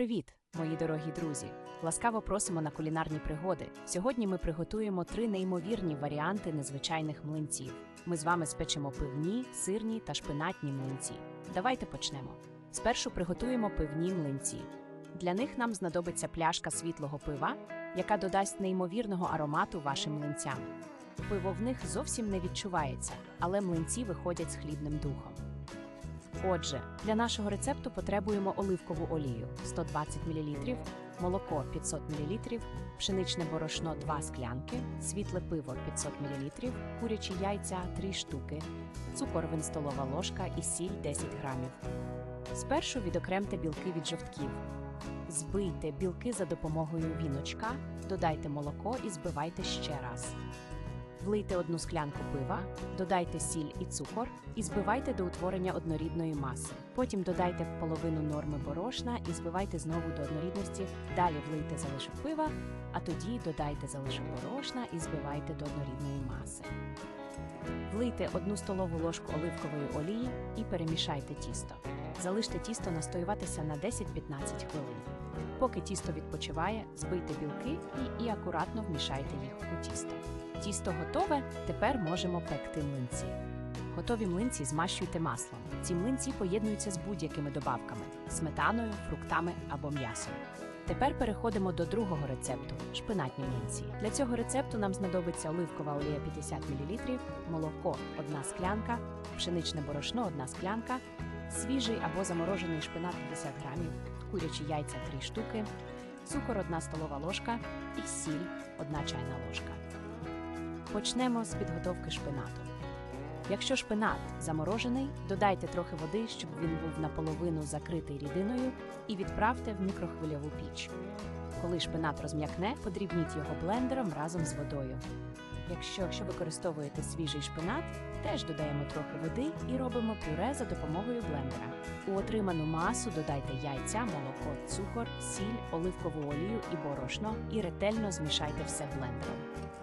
привіт, мої дорогі друзі! Ласкаво просимо на кулінарні пригоди. Сьогодні ми приготуємо три неймовірні варіанти незвичайних млинців. Ми з вами спечемо пивні, сирні та шпинатні млинці. Давайте почнемо. Спершу приготуємо пивні млинці. Для них нам знадобиться пляшка світлого пива, яка додасть неймовірного аромату вашим млинцям. Пиво в них зовсім не відчувається, але млинці виходять з хлібним духом. Отже, для нашого рецепту потребуємо оливкову олію 120 мл, молоко 500 мл, пшеничне борошно 2 склянки, світле пиво 500 мл, курячі яйця 3 штуки, цукор 1 столова ложка і сіль 10 грамів. Спершу відокремте білки від жовтків. Збийте білки за допомогою віночка, додайте молоко і збивайте ще раз. Влийте одну склянку пива, додайте сіль і цукор і збивайте до утворення однорідної маси. Потім додайте половину норми борошна і збивайте знову до однорідності. Далі влийте залишок пива, а тоді додайте залишок борошна і збивайте до однорідної маси. Влийте одну столову ложку оливкової олії і перемішайте тісто. Залиште тісто настоюватися на 10-15 хвилин. Поки тісто відпочиває, збийте білки і, і акуратно вмішайте їх у тісто. Тісто готове, тепер можемо пекти млинці. Готові млинці змащуйте маслом. Ці млинці поєднуються з будь-якими добавками сметаною, фруктами або м'ясом. Тепер переходимо до другого рецепту шпинатні млинці. Для цього рецепту нам знадобиться оливкова олія 50 мл, молоко 1 склянка, пшеничне борошно 1 склянка, свіжий або заморожений шпинат 50 грамів, курячі яйця 3 штуки, цукор 1 столова ложка і сіль 1 чайна ложка. Почнемо з підготовки шпинату. Якщо шпинат заморожений, додайте трохи води, щоб він був наполовину закритий рідиною, і відправте в мікрохвильову піч. Коли шпинат розм'якне, подрібніть його блендером разом з водою. Якщо, якщо використовуєте свіжий шпинат, теж додаємо трохи води і робимо пюре за допомогою блендера. У отриману масу додайте яйця, молоко, цукор, сіль, оливкову олію і борошно і ретельно змішайте все блендером.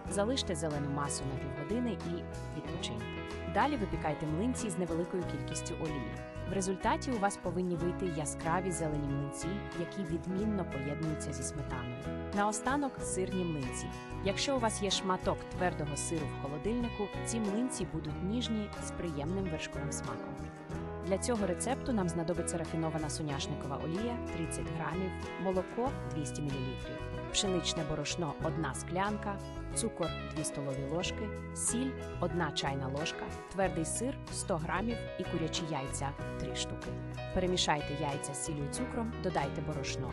Залиште зелену масу на півгодини і відпочиньте. Далі випікайте млинці з невеликою кількістю олії. В результаті у вас повинні вийти яскраві зелені млинці, які відмінно поєднуються зі сметаною. Наостанок сирні млинці. Якщо у вас є шматок твердого сиру в холодильнику, ці млинці будуть ніжні з приємним вершковим смаком. Для цього рецепту нам знадобиться рафінована соняшникова олія 30 грамів, молоко 200 мл, пшеничне борошно 1 склянка, цукор 2 столові ложки, сіль 1 чайна ложка, твердий сир 100 грамів і курячі яйця 3 штуки. Перемішайте яйця з сіллю і цукром, додайте борошно.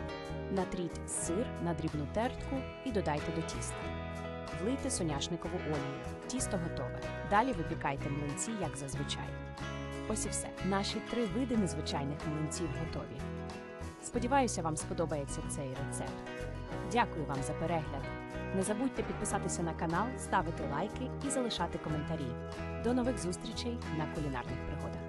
Натріть сир на дрібну тертку і додайте до тіста. Влийте соняшникову олію. Тісто готове. Далі випікайте млинці, як зазвичай. Ось і все. Наші три види незвичайних млинців готові. Сподіваюся, вам сподобається цей рецепт. Дякую вам за перегляд. Не забудьте підписатися на канал, ставити лайки і залишати коментарі. До нових зустрічей на кулінарних пригодах.